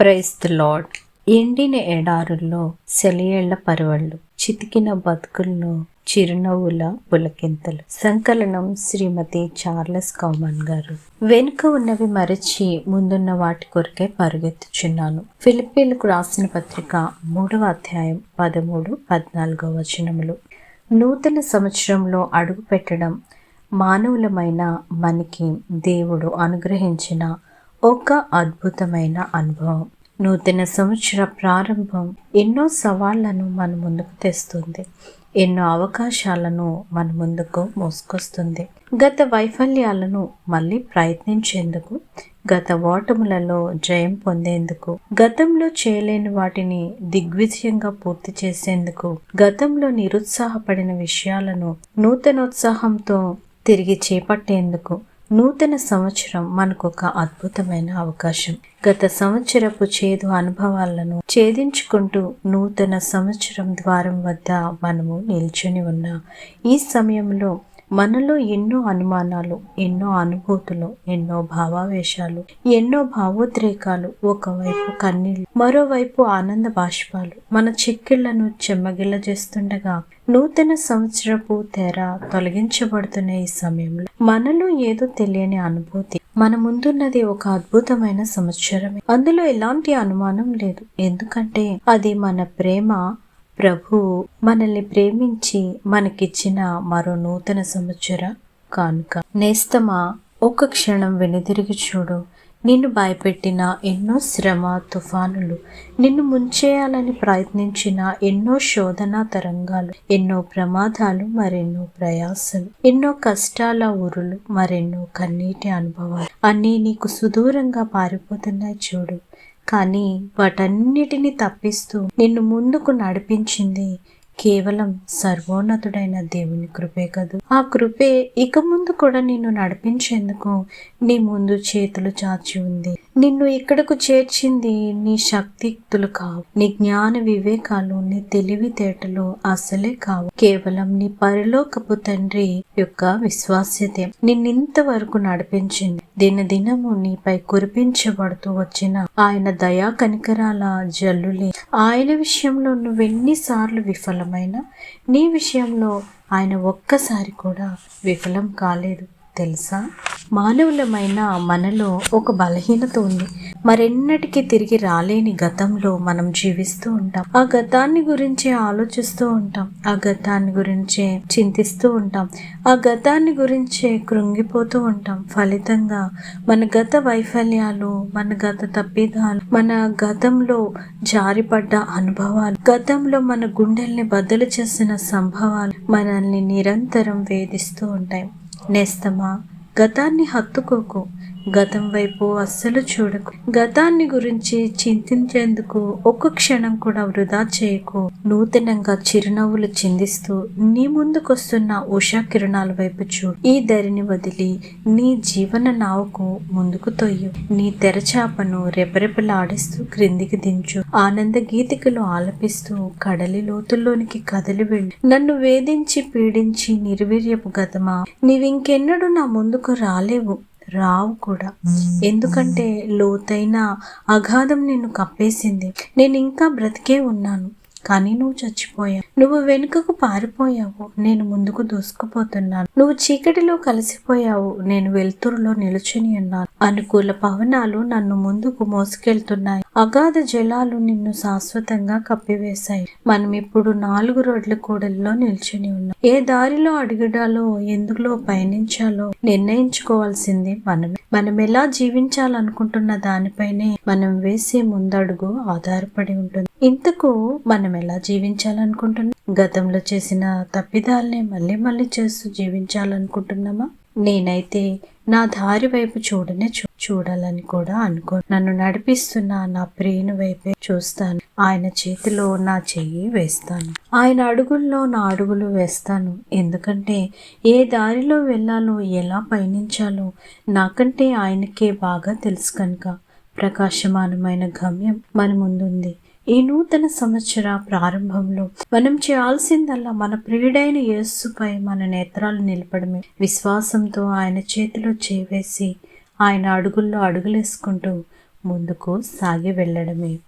Price lord ఎండిన ఎడారుల్లో సెలయేళ్ళ పరవళ్ళు చితికిన బతుకుల్లో చిరునవ్వుల పులకింతలు. సంకలనం శ్రీమతి చార్లెస్ కౌమన్ గారు. వెనుక ఉన్నవి మరచి ముందున్న వాటి కొరకే పరుగెత్తుచున్నాను. ఫిలిప్పీలకు రాసిన పత్రిక మూడవ అధ్యాయం పదమూడు పద్నాలుగో వచనములు. నూతన సంవత్సరంలో అడుగు పెట్టడం మానవులమైన మనకి దేవుడు అనుగ్రహించిన ఒక అద్భుతమైన అనుభవం. నూతన సంవత్సర ప్రారంభం ఎన్నో సవాళ్ళను మన ముందుకు తెస్తుంది. ఎన్నో అవకాశాలను మన ముందుకు మోసుకొస్తుంది. గత వైఫల్యాలను మళ్ళీ ప్రయత్నించేందుకు గత ఓటములలో జయం పొందేందుకు గతంలో చేయలేని వాటిని దిగ్విజయంగా పూర్తి చేసేందుకు గతంలో నిరుత్సాహపడిన విషయాలను నూతనోత్సాహంతో తిరిగి చేపట్టేందుకు నూతన సంవత్సరం మనకు ఒక అద్భుతమైన అవకాశం. గత సంవత్సరపు చేదు అనుభవాలను ఛేదించుకుంటూ నూతన సంవత్సరం ద్వారం వద్ద మనము నిల్చొని ఉన్న. ఈ సమయంలో మనలో ఎన్నో అనుమానాలు ఎన్నో అనుభూతులు ఎన్నో భావావేశాలు ఎన్నో భావోద్రేకాలు ఒకవైపు కన్నీళ్ళు మరోవైపు ఆనంద బాష్పాలు. మన చిక్కిళ్ళను చెమ్మగిల్లజేస్తుండగా నూతన సంవత్సరపు తెర తొలగించబడుతున్న ఈ సమయంలో మనలో ఏదో తెలియని అనుభూతి మన ముందున్నది ఒక అద్భుతమైన సంవత్సరమే. అందులో ఎలాంటి అనుమానం లేదు. ఎందుకంటే అది మన ప్రేమ ప్రభు మనల్ని ప్రేమించి మనకిచ్చిన మరో నూతన సంవత్సర కానుక. నేస్తమా ఒక క్షణం వెనుదిరిగి చూడు. నిన్ను భయపెట్టిన ఎన్నో శ్రమ తుఫానులు నిన్ను ముంచేయాలని ప్రయత్నించిన ఎన్నో శోధన తరంగాలు ఎన్నో ప్రమాదాలు మరెన్నో ప్రయాసలు ఎన్నో కష్టాల ఊరులు మరెన్నో కన్నీటి అనుభవాలు. అన్నీ నీకు సుదూరంగా పారిపోతున్నాయి చూడు. కానీ వాటన్నిటిని తప్పిస్తూ నిన్ను ముందుకు నడిపించింది కేవలం సర్వోన్నతుడైన దేవుని కృపే కదూ. ఆ కృపే ఇక ముందు కూడా నిన్ను నడిపించేందుకు నీ ముందు చేతులు చాచి ఉంది. నిన్ను ఇక్కడకు చేర్చింది నీ శక్తియుక్తులు కావు. నీ జ్ఞాన వివేకాలు నీ తెలివితేటలు అసలే కావు. కేవలం నీ పరిలోకపు తండ్రి యొక్క విశ్వాస్యతే నిన్నింతవరకు నడిపించింది. దినదినము నీపై కురిపించబడుతూ వచ్చిన ఆయన దయా కనికరాల జల్లులే. ఆయన విషయంలో నువ్వెన్నిసార్లు విఫలమైన నీ విషయంలో ఆయన ఒక్కసారి కూడా విఫలం కాలేదు. తెలుసా? మానవులమైన మనలో ఒక బలహీనత ఉంది. మరెన్నటికీ తిరిగి రాలేని గతంలో మనం జీవిస్తూ ఉంటాం. ఆ గతాన్ని గురించి ఆలోచిస్తూ ఉంటాం. ఆ గతాన్ని గురించే చింతిస్తూ ఉంటాం. ఆ గతాన్ని గురించే కృంగిపోతూ ఉంటాం. ఫలితంగా మన గత వైఫల్యాలు మన గత తప్పిదాలు మన గతంలో జారిపడ్డ అనుభవాలు గతంలో మన గుండెల్ని బద్దలు చేసిన సంభవాలు మనల్ని నిరంతరం వేధిస్తూ ఉంటాయి. నేస్తమా? గతాన్ని హత్తుకోకు. గతం వైపు అస్సలు చూడకు. గతాన్ని గురించి చింతించేందుకు ఒక్క క్షణం కూడా వృధా చేయకు. నూతనంగా చిరునవ్వులు చిందిస్తూ నీ ముందుకొస్తున్న ఉషా కిరణాల వైపు చూడు. ఈ దరిని వదిలి నీ జీవన నావకు ముందుకు తొయ్యు. నీ తెరచాపను రెపరెపలాడిస్తూ క్రిందికి దించు. ఆనంద గీతికలు ఆలపిస్తూ కడలి లోతుల్లోనికి కదిలి వెళ్ళి. నన్ను వేధించి పీడించి నిర్వీర్యపు గతమా? నీవింకెన్నడూ నా ముందుకు రాలేవు. రావు కూడా. ఎందుకంటే లోతైన అగాధం నిన్ను కప్పేసింది. నేను ఇంకా బ్రతికే ఉన్నాను. కానీ నువ్వు చచ్చిపోయావు. నువ్వు వెనుకకు పారిపోయావు. నేను ముందుకు దూసుకుపోతున్నాను. నువ్వు చీకటిలో కలిసిపోయావు. నేను వెలుతురులో నిలుచుని ఉన్నాను. అనుకూల పవనాలు నన్ను ముందుకు మోసుకెళ్తున్నాయి. అగాధ జలాలు నిన్ను శాశ్వతంగా కప్పివేశాయి. మనం ఇప్పుడు నాలుగు రోడ్ల కూడల్లో నిల్చుని ఉన్నాం. ఏ దారిలో అడుగుడాలో ఎందులో పయనించాలో నిర్ణయించుకోవాల్సింది మనమే. మనం ఎలా జీవించాలనుకుంటున్న దానిపైనే మనం వేసే ముందడుగు ఆధారపడి ఉంటుంది. ఇంతకు మనం ఎలా జీవించాలనుకుంటున్నాం? గతంలో చేసిన తప్పిదాలనే మళ్ళీ మళ్ళీ చేస్తూ జీవించాలనుకుంటున్నామా? నేనైతే నా దారి వైపు చూడనే చూ చూడాలని కూడా అనుకో నన్ను నడిపిస్తున్న నా ప్రియుని వైపే చూస్తాను. ఆయన చేతిలో నా చెయ్యి వేస్తాను. ఆయన అడుగుల్లో నా అడుగులు వేస్తాను. ఎందుకంటే ఏ దారిలో వెళ్ళాలో ఎలా పయనించాలో నాకంటే ఆయనకే బాగా తెలుసు కనుక. ప్రకాశమానమైన గమ్యం మన ముందుంది. ఈ నూతన సంవత్సర ప్రారంభంలో మనం చేయాల్సిందల్లా మన ప్రియుడైన యేస్సుపై మన నేత్రాలు నిలపడమే. విశ్వాసంతో ఆయన చేతిలో చేవేసి ఆయన అడుగుల్లో అడుగులేసుకుంటూ ముందుకు సాగి వెళ్ళడమే.